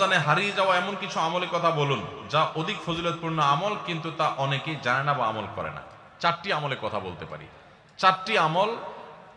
রমজানে হারিয়ে যাওয়া এমন কিছু আমলের কথা বলুন, যা অধিক ফজিলতপূর্ণ আমল, কিন্তু তা অনেকেই জানে না বা আমল করে না। চারটি আমলের কথা বলতে পারি। চারটি আমল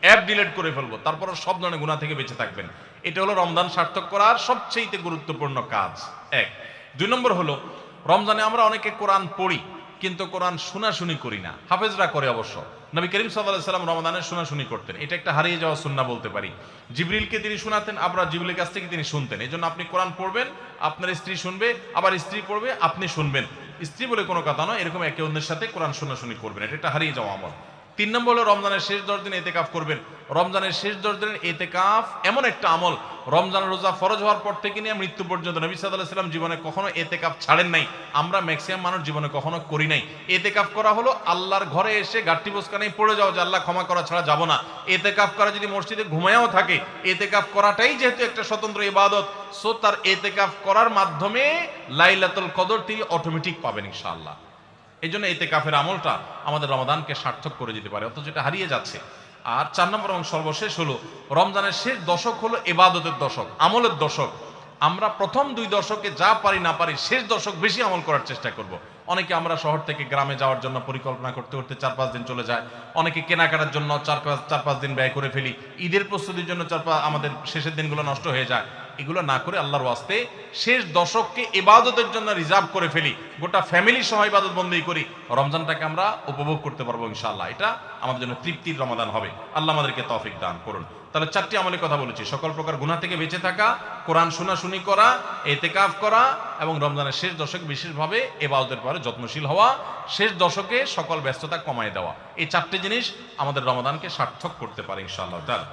অ্যাপ ডিলিট করে ফেলব তারপর সব ধরনের গুণা থেকে বেঁচে থাকবেন। এটা হলো রমজান সার্থক করার সবচেয়ে গুরুত্বপূর্ণ কাজ। এক। দুই নম্বর হলো, রমজানে আমরা অনেকে কোরআন পড়ি, কিন্তু কোরআন শোনাশুনি করি না। হাফেজরা করে অবশ্য। নবী করিম সাল্লাহ সাল্লাম রমাদানের শোনাশুনি করতেন। এটা একটা হারিয়ে যাওয়া সুন্না বলতে পারি। জিবরিলকে তিনি শোনাতেন আবার জিবরিলের কাছ থেকে তিনি শুনতেন। এই জন্য আপনি কোরআন পড়বেন, আপনার স্ত্রী শুনবে, আবার স্ত্রী পড়বে, আপনি শুনবেন। স্ত্রী বলে কোনো কথা নয়, এরকম একে অন্যের সাথে কোরআন শোনাশুনি করবেন। এটা একটা হারিয়ে যাওয়া আমল। তিন নম্বর হলো রমজানের শেষ দশ দিন এতেকাফ করবেন। রমজানের শেষ দশ দিনের এতেকাফ এমন একটা আমল। রমজান রোজা ফরজ হওয়ার পর থেকে নিয়ে মৃত্যু পর্যন্ত নবী সাল্লাহ সাল্লাম জীবনে কখনো এতেকাফ ছাড়েন নাই। আমরা ম্যাক্সিমাম মানুষ জীবনে কখনো করি নাই। এতেকাফ করা হলো আল্লাহর ঘরে এসে গাঠটি বসকা নেই পড়ে যাও যে আল্লাহ ক্ষমা করা ছাড়া যাব না। এতেকাফ করা যদি মসজিদে ঘুমায়াও থাকে, এতেকাফ করাটাই যেহেতু একটা স্বতন্ত্র ইবাদত সো তার এতেকাফ করার মাধ্যমে লাইলাতুল কদর তিনি অটোমেটিক পাবেন ইনশাআল্লাহ। এই জন্য এতে কাফের আমলটা আমাদের রমাদানকে সার্থক করে দিতে পারে, অথচ এটা হারিয়ে যাচ্ছে। আর চার নম্বর এবং সর্বশেষ হলো, রমজানের শেষ দশক হলো এবাদতের দশক, আমলের দশক। আমরা প্রথম দুই দশকে যা পারি না পারি, শেষ দশক বেশি আমল করার চেষ্টা করব। অনেকে আমরা শহর থেকে গ্রামে যাওয়ার জন্য পরিকল্পনা করতে করতে চার পাঁচ দিন চলে যায়। অনেকে কেনাকাটার জন্য চার পাঁচ চার পাঁচ দিন ব্যয় করে ফেলি। ঈদের প্রস্তুতির জন্য চার পাঁচ, আমাদের শেষের দিনগুলো নষ্ট হয়ে যায়। এগুলো না করে আল্লাহর ওয়াস্তে শেষ দশককে ইবাদতের জন্য রিজার্ভ করে ফেলি। গোটা ফ্যামিলি সহ ইবাদত বন্দী করি। রমজানটাকে আমরা উপভোগ করতে পারব ইনশাআল্লাহ। এটা আমাদের জন্য তৃপ্তির রমাদান হবে। আল্লাহ আমাদেরকে তফিক দান করুন। তাহলে চারটি আমলের কথা বলেছি। সকল প্রকার গুনাহ থেকে বেঁচে থাকা, কোরআন শোনাশুনি করা, এতেকাফ করা এবং রমজানের শেষ দশকে বিশেষভাবে এবাদতের পরে যত্নশীল হওয়া, শেষ দশকে সকল ব্যস্ততা কমায় দেওয়া। এই চারটি জিনিস আমাদের রমাদানকে সার্থক করতে পারে ইনশাআল্লাহ। তাআলা